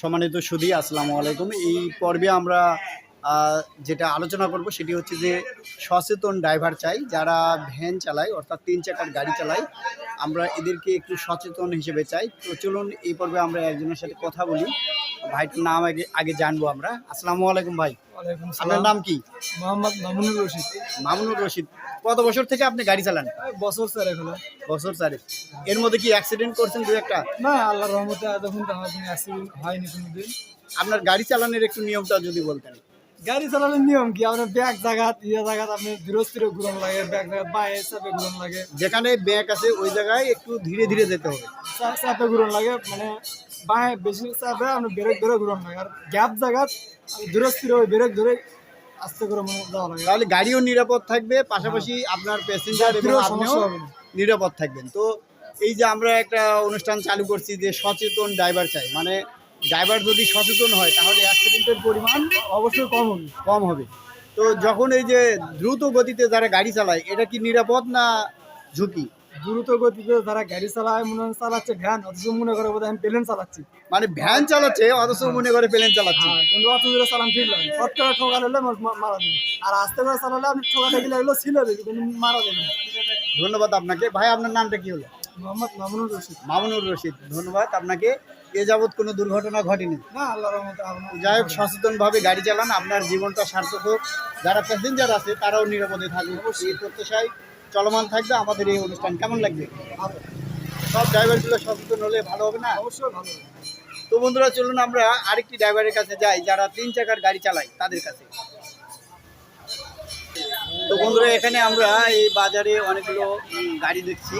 সম্মানিত সুদী আসসালামু আলাইকুম। এই পর্বে আমরা যেটা আলোচনা করব সেটি হচ্ছে যে সচেতন ড্রাইভার চাই, যারা ভ্যান চালায়, অর্থাৎ তিন চাকার গাড়ি চালায়। আমরা এদেরকে একটু সচেতন হিসেবে চাই। তো চলুন, এই পর্বে আমরা একজনের সাথে কথা বলি। ভাইটার নাম আগে আগে জানব আমরা। আসসালামু আলাইকুম ভাই। আপনার নাম কি? মোহাম্মদ মামুনুর রশিদ। মামুনুর রশিদ। কত বছর থেকে আপনি গাড়ি চালান? বছর স্যার এগুলো বছর চারে এর মধ্যে কি অ্যাক্সিডেন্ট করছেন দু একটা? না আল্লাহর রহমতে দেখুন তো আমার কোনো অ্যাক্সিডেন্ট হয়নি কোনোদিন। আপনার গাড়ি চালানোর একটু নিয়মটা যদি বলতেন। গাড়ি চালানোর নিয়ম কি? আপনার ব্যাগ জায়গাত ইয়ে জায়গাত আপনি ধীরস্থিরে ঘুরন লাগে ব্যাগ জায়গাত বাইরে চাপে ঘুরন লাগে। যেখানে ব্যাগ আছে ওই জায়গায় একটু ধীরে ধীরে যেতে হবে। চাপে ঘুরন লাগে মানে বাহে বেশি চাপে আপনি ব্রেক ধরে ঘুরন লাগে আর গ্যাপ জায়গাত ধীরস্থিরে ওই ব্রেক ধরে আস্তে করে মনে যাওয়া লাগে। তাহলে গাড়িও নিরাপদ থাকবে পাশাপাশি আপনার প্যাসেঞ্জার। নিরাপদ থাকবেন। তো এই যে আমরা একটা অনুষ্ঠান চালু করছি যে সচেতন ড্রাইভার চাই মানে ড্রাইভার যদি সচেতন হয় তাহলে অ্যাক্সিডেন্টের পরিমাণ অবশ্যই কম হবে। কম হবে। তো যখন এই যে দ্রুত গতিতে যারা গাড়ি চালায় এটা কি নিরাপদ না ঝুঁকি? দ্রুত গতিতে যারা গাড়ি চালায় মনে হয় চালাচ্ছে ভ্যান অথচ মনে করে বোধহয় আমি প্লেন চালাচ্ছি। মানে ভ্যান চালাচ্ছে অথচ মনে করে প্লেন চালাচ্ছে। হ্যাঁ, কিন্তু অত দূরে চালান ঠিক লাগে শর্ট করে ঠোকা হলে মারা দেবে আর আস্তে করে চালালে আপনি ঠোকাতে গেলে এগুলো ছিল কিন্তু মারা দেবে ধন্যবাদ আপনাকে। ভাই আপনার নামটা কি হলো? মোহাম্মদ মামুনুর রশিদ। মামুনুর রশিদ ধন্যবাদ। আপনাকে এ যাবৎ কোনো দুর্ঘটনা ঘটেনি? না আল্লাহ রহমতে আপনার যাই হোক সচেতনভাবে গাড়ি চালান। আপনার জীবনটা সার্থক হোক। যারা প্যাসেঞ্জার আছে তারাও নিরাপদে থাকবে এই প্রত্যাশায় চলমান থাকবে আমাদের এই অনুষ্ঠান। কেমন লাগবে? সব ড্রাইভারগুলো সচেতন হলে ভালো হবে না? অবশ্যই ভালো তো বন্ধুরা চলুন আমরা আরেকটি ড্রাইভারের কাছে যাই যারা তিন চাকার গাড়ি চালায় তাদের কাছে। তো বন্ধুরা এখানে আমরা এই বাজারে অনেকগুলো গাড়ি দেখছি।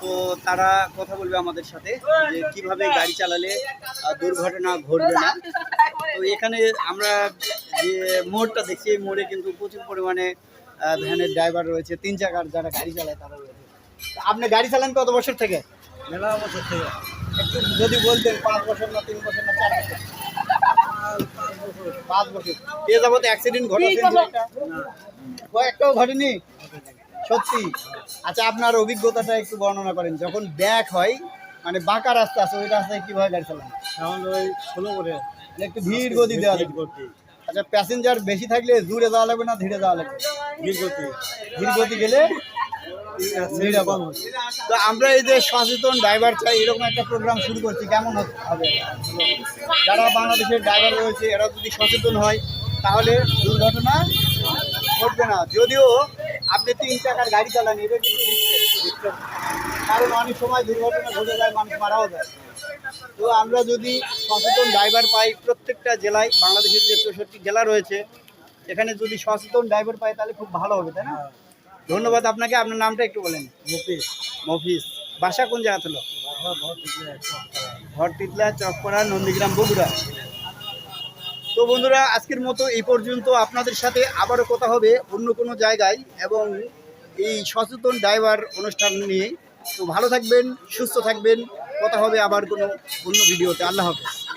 তো তারা কথা বলবে আমাদের সাথে যে কীভাবে গাড়ি চালালে দুর্ঘটনা ঘটবে না। তো এখানে আমরা যে মোড়টা দেখছি এই মোড়ে কিন্তু প্রচুর পরিমাণে ভ্যানের ড্রাইভার রয়েছে তিন চাকার যারা গাড়ি চালায় তারা রয়েছে। আপনি গাড়ি চালান কত বছর থেকে? মেলা বছর থেকে। একটু যদি বলতেন পাঁচ বছর না তিন বছর না চার বছর? পাঁচ বছর। এ যাবত অ্যাক্সিডেন্ট একটাও ঘটেনি? সত্যি? আচ্ছা আপনার অভিজ্ঞতাটা একটু বর্ণনা করেন। যখন ব্যাক হয় মানে বাঁকা রাস্তা আছে ওই রাস্তায় কীভাবে গাড়ি চালান? এখন ওই ষোলো করে। একটু ধীর গতি। দেওয়া আচ্ছা প্যাসেঞ্জার বেশি থাকলে দূরে যাওয়া লাগবে না ধীরে যাওয়া লাগবে? গেলে তো আমরা এই যে সচেতন ড্রাইভার চাই, এরকম একটা প্রোগ্রাম শুরু করছি, কেমন হবে? যারা বাংলাদেশের ড্রাইভার রয়েছে, এরা যদি সচেতন হয়, তাহলে দুর্ঘটনা ঘটবে না। যদিও আপনি তিন চাকার গাড়ি চালান এটা কিন্তু। কারণ অনেক সময় দুর্ঘটনা ঘটে যায়, মানুষ মারাও যায়। তো আমরা যদি সচেতন ড্রাইভার পাই, প্রত্যেকটা জেলায়, বাংলাদেশের যে চৌষট্টি জেলা রয়েছে এখানে যদি সচেতন ড্রাইভার পাই তাহলে খুব ভালো হবে তাই না? ধন্যবাদ আপনাকে। আপনার নামটা একটু বলেন। মফিস মফিস। বাসা কোন জায়গা ছিল ঘর তিতলা চকপাড়া নন্দীগ্রাম বগুড়া। তো বন্ধুরা আজকের মতো এই পর্যন্ত। আপনাদের সাথে আবারও কথা হবে অন্য কোনো জায়গায় এবং এই সচেতন ড্রাইভার অনুষ্ঠান নিয়ে। তো ভালো থাকবেন সুস্থ থাকবেন। কথা হবে আবার কোনো অন্য ভিডিওতে। আল্লাহ হাফেজ।